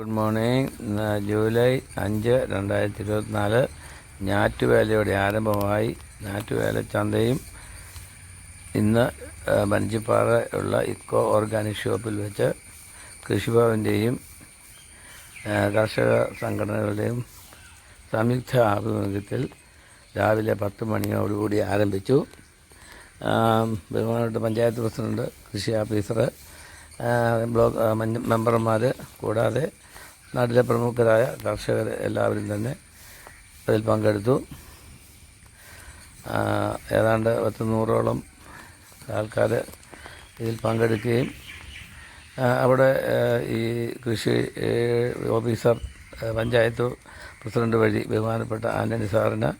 Good morning. July അഞ്ച് രണ്ടായിരത്തി ഇരുപത്തിനാല് ഞാറ്റുവേലയുടെ ആരംഭമായി. ഞാറ്റുവേല ചന്തയും ഇന്ന് മഞ്ചിപ്പാറ ഉള്ള ഇക്കോ ഓർഗാനിക് ഷോപ്പിൽ വെച്ച് കൃഷിഭവന്റെയും കർഷക സംഘടനകളുടെയും സംയുക്ത ആഭിമുഖ്യത്തിൽ രാവിലെ പത്ത് മണിയോടുകൂടി ആരംഭിച്ചു. ബഹുമാനപ്പെട്ട പഞ്ചായത്ത് പ്രസിഡന്റ് കൃഷി ഓഫീസർ ബ്ലോക്ക് മെമ്പർമാർ കൂടാതെ നാട്ടിലെ പ്രമുഖരായ കർഷകർ എല്ലാവരും തന്നെ അതിൽ പങ്കെടുത്തു. ഏതാണ്ട് പത്ത് നൂറോളം ആൾക്കാർ ഇതിൽ പങ്കെടുക്കുകയും അവിടെ ഈ കൃഷി ഓഫീസർ പഞ്ചായത്ത് പ്രസിഡന്റ് വഴി ബഹുമാനപ്പെട്ട ആന്റണി സാറിന്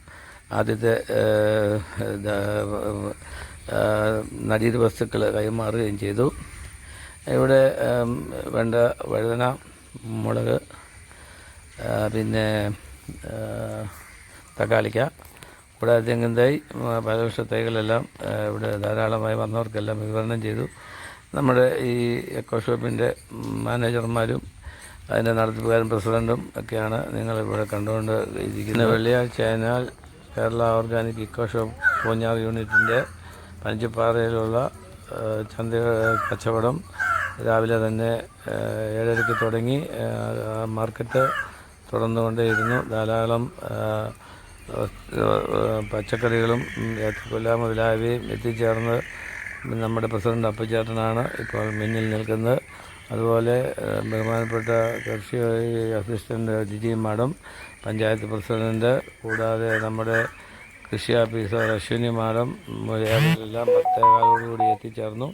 ആദ്യത്തെ നടീര് വസ്തുക്കൾ കൈമാറുകയും ചെയ്തു. ഇവിടെ വേണ്ട വഴുതന മുളക് പിന്നെ തക്കാളിക്ക കൂടാതെ തെങ്ങിൻ തൈ പലവൃക്ഷ തൈകളെല്ലാം ഇവിടെ ധാരാളമായി വന്നവർക്കെല്ലാം വിവരണം ചെയ്തു. നമ്മുടെ ഈ എക്കോ ഷോപ്പിന്റെ മാനേജർമാരും അതിന്റെ നടത്തിപ്പുകാരും പ്രസിഡന്റും ഒക്കെയാണ് നിങ്ങളിവിടെ കണ്ടുകൊണ്ട് ഇരിക്കുന്നത്. വെള്ളിയാഴ്ച അതിനാൽ Kerala organic eco shop Poonjar യൂണിറ്റിന്റെ പഞ്ചപ്പാറയിലുള്ള ചന്ത കച്ചവടം രാവിലെ തന്നെ ഏഴരയ്ക്ക് തുടങ്ങി മാർക്കറ്റ് തുറന്നുകൊണ്ടേയിരുന്നു. ധാരാളം പച്ചക്കറികളും ഏത്തക്കൊല മുതലായവയും എത്തിച്ചേർന്ന് നമ്മുടെ പ്രസിഡന്റ് അപ്പച്ചേട്ടനാണ് ഇപ്പോൾ മുന്നിൽ നിൽക്കുന്നത്. അതുപോലെ ബഹുമാനപ്പെട്ട കൃഷി assistant Jiji madam panchayat president കൂടാതെ നമ്മുടെ കൃഷി ഓഫീസർ അശ്വിനി മാഡം എല്ലാം പത്തേകാലോടുകൂടി എത്തിച്ചേർന്നു.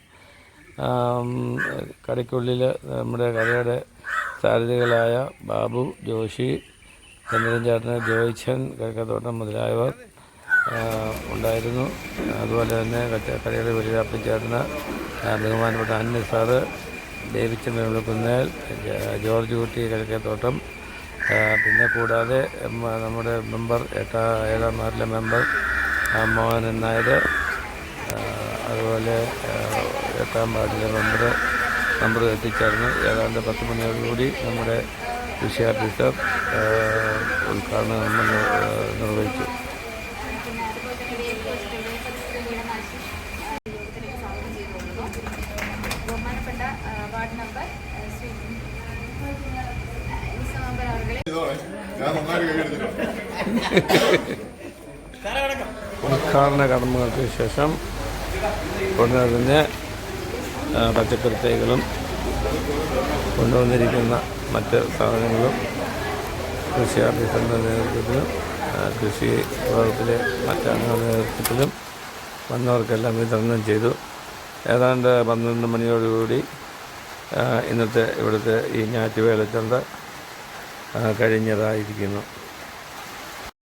കടയ്ക്കുള്ളിൽ നമ്മുടെ കടയുടെ സാരഥികളായ ബാബു ജോഷി ചന്ദ്രൻ ജോയിച്ചൻ കരക്കത്തോട്ടം മുതലായവർ ഉണ്ടായിരുന്നു. അതുപോലെ തന്നെ കടയുടെ വലിയ ചേട്ടന് ബഹുമാനപ്പെട്ട അന്യ സാറ് ഡേവിച്ചൻ വെളുക്കുന്നേൽ ജോർജ് കുട്ടി കിഴക്കേത്തോട്ടം പിന്നെ കൂടാതെ നമ്മുടെ മെമ്പർ എട്ടാ ഏഴാം വാർഡിലെ മെമ്പർ മോഹനൻ നായർ അതുപോലെ എത്താൻ പാടില്ല നമ്പർ നമ്പർ എത്തിച്ചേർന്ന് ഏതാണ്ട് പത്ത് മണിയോടുകൂടി നമ്മുടെ കൃഷി ഓഫീസർ ഉദ്ഘാടനം നമ്മൾ നിർ- നിർവഹിച്ചു ഉദ്ഘാടന കർമ്മങ്ങൾക്ക് ശേഷം ആ, പച്ചക്കറി തൈകളും കൊണ്ടുവന്നിരിക്കുന്ന മറ്റ് സാധനങ്ങളും കൃഷി ഓഫീസറിന്റെ നേതൃത്വത്തിലും കൃഷി വകുപ്പിലെ മറ്റംഗങ്ങളുടെ നേതൃത്വത്തിലും വന്നവർക്കെല്ലാം വിതരണം ചെയ്തു. ഏതാണ്ട് പന്ത്രണ്ട് മണിയോടുകൂടി ഇന്നത്തെ ഇവിടുത്തെ ഈ ഞാറ്റുവേല ചന്ത കഴിഞ്ഞതായിരിക്കുന്നു.